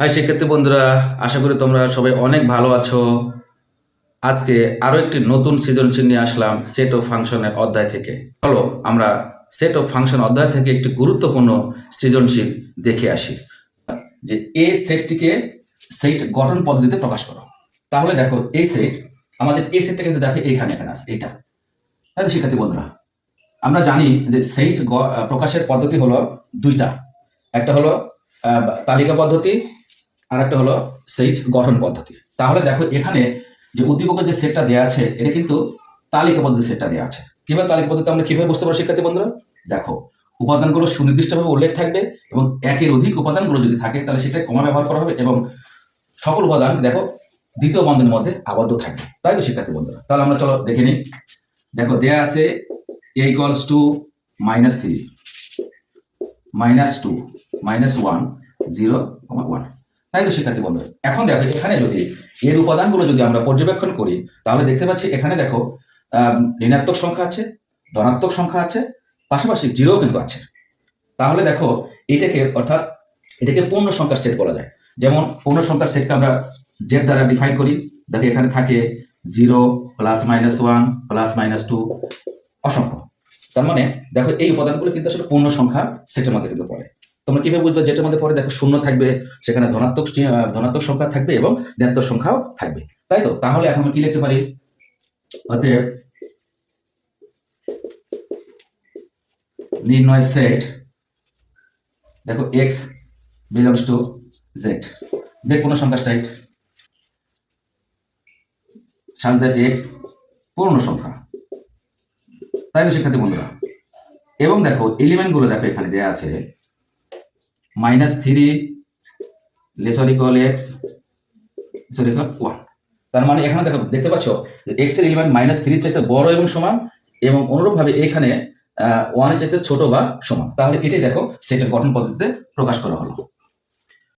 High শিক্ষার্থী বন্ধুরা, আশা করি তোমরা সবাই অনেক ভালো আছো। আজকে আরও একটি নতুন সৃজনশীল নিয়ে আসলাম সেট অফ ফাংশনের অধ্যায় থেকে। চলো, আমরা সেট অফ ফাংশন অধ্যায় থেকে একটি গুরুত্বপূর্ণ সৃজনশীল দেখে আসি। যে এ সেটটিকে সেট গঠন পদ্ধতিতে প্রকাশ করো। তাহলে দেখো, এই সেট আমাদের এই সেটটা কিন্তু দেখো এইখানে, এখানে আছে, এইটা। তাই তো, শিক্ষার্থী বন্ধুরা? আমরা জানি যে সেট প্রকাশের পদ্ধতি হলো দুইটা। একটা হলো তালিকা পদ্ধতি আর একটা হলো সেট গঠন পদ্ধতি। তাহলে দেখো এখানে যে উদ্দীপকের যে সেটটা দেওয়া আছে, এটা কিন্তু তালিকা পদ্ধতি সেটটা দেওয়া আছে। কীভাবে তালিকা পদ্ধতি আমরা কীভাবে বুঝতে পারব শিক্ষার্থী বন্ধুরা? দেখো, উপাদানগুলো সুনির্দিষ্টভাবে উল্লেখ থাকবে এবং একের অধিক উপাদানগুলো যদি থাকে, তাহলে সেটা কমা ব্যবহার করা হবে এবং সকল উপাদান, দেখো, দ্বিতীয় বন্ধনের মধ্যে আবদ্ধ থাকবে। তাই তো শিক্ষার্থী বন্ধুরা? তাহলে আমরা চলো দেখে নিই। দেখো, দেয়া আছে A equals to minus three minus two minus one zero one তাই তো, শিক্ষার্থী বন্ধু এখন দেখো, এখানে যদি এর উপাদানগুলো যদি আমরা পর্যবেক্ষণ করি, তাহলে দেখতে পাচ্ছি এখানে দেখো ঋণাত্মক সংখ্যা আছে, ধনাত্মক সংখ্যা আছে, পাশাপাশি জিরো কিন্তু আছে। তাহলে দেখো, এটাকে অর্থাৎ এটাকে পূর্ণ সংখ্যার সেট বলা যায়। যেমন পূর্ণ সংখ্যার সেটকে আমরা জেড দ্বারা ডিফাইন করি। দেখো, এখানে থাকে zero plus minus one plus minus two অসংখ্য। তার মানে দেখো, এই উপাদানগুলো কিন্তু আসলে পূর্ণ সংখ্যা সেটের মধ্যে কিন্তু পড়ে। তোমরা কীভাবে বুঝবে যেটার মধ্যে পড়ে দেখো শূন্য থাকবে, সেখানে ধনাত্মক ধনাত্মক সংখ্যা থাকবে এবং ঋণাত্মক সংখ্যাও থাকবে। তাই তো? তাহলে এখন কি লিখতে পারি? অতএব নির্ণয় সেট দেখো X belongs to Z Z পূর্ণ সংখ্যার সেট সাজ দ্যাট এক্স পূর্ণ সংখ্যা। তাই তো শিক্ষার্থী বন্ধুরা, এবং দেখো এলিমেন্টগুলো দেখো এখানে দেওয়া আছে minus three lesser equal X lesser equal one তার মানে এখানে দেখো, দেখতে পাচ্ছ? এক্সের এলিমেন্ট মাইনাস থ্রির চাইতে বড় এবং সমান এবং অনুরূপভাবে এখানে ওয়ানের চাইতে ছোট বা সমান। তাহলে এটাই দেখো, সেটের গঠন পদ্ধতিতে প্রকাশ করা হলো।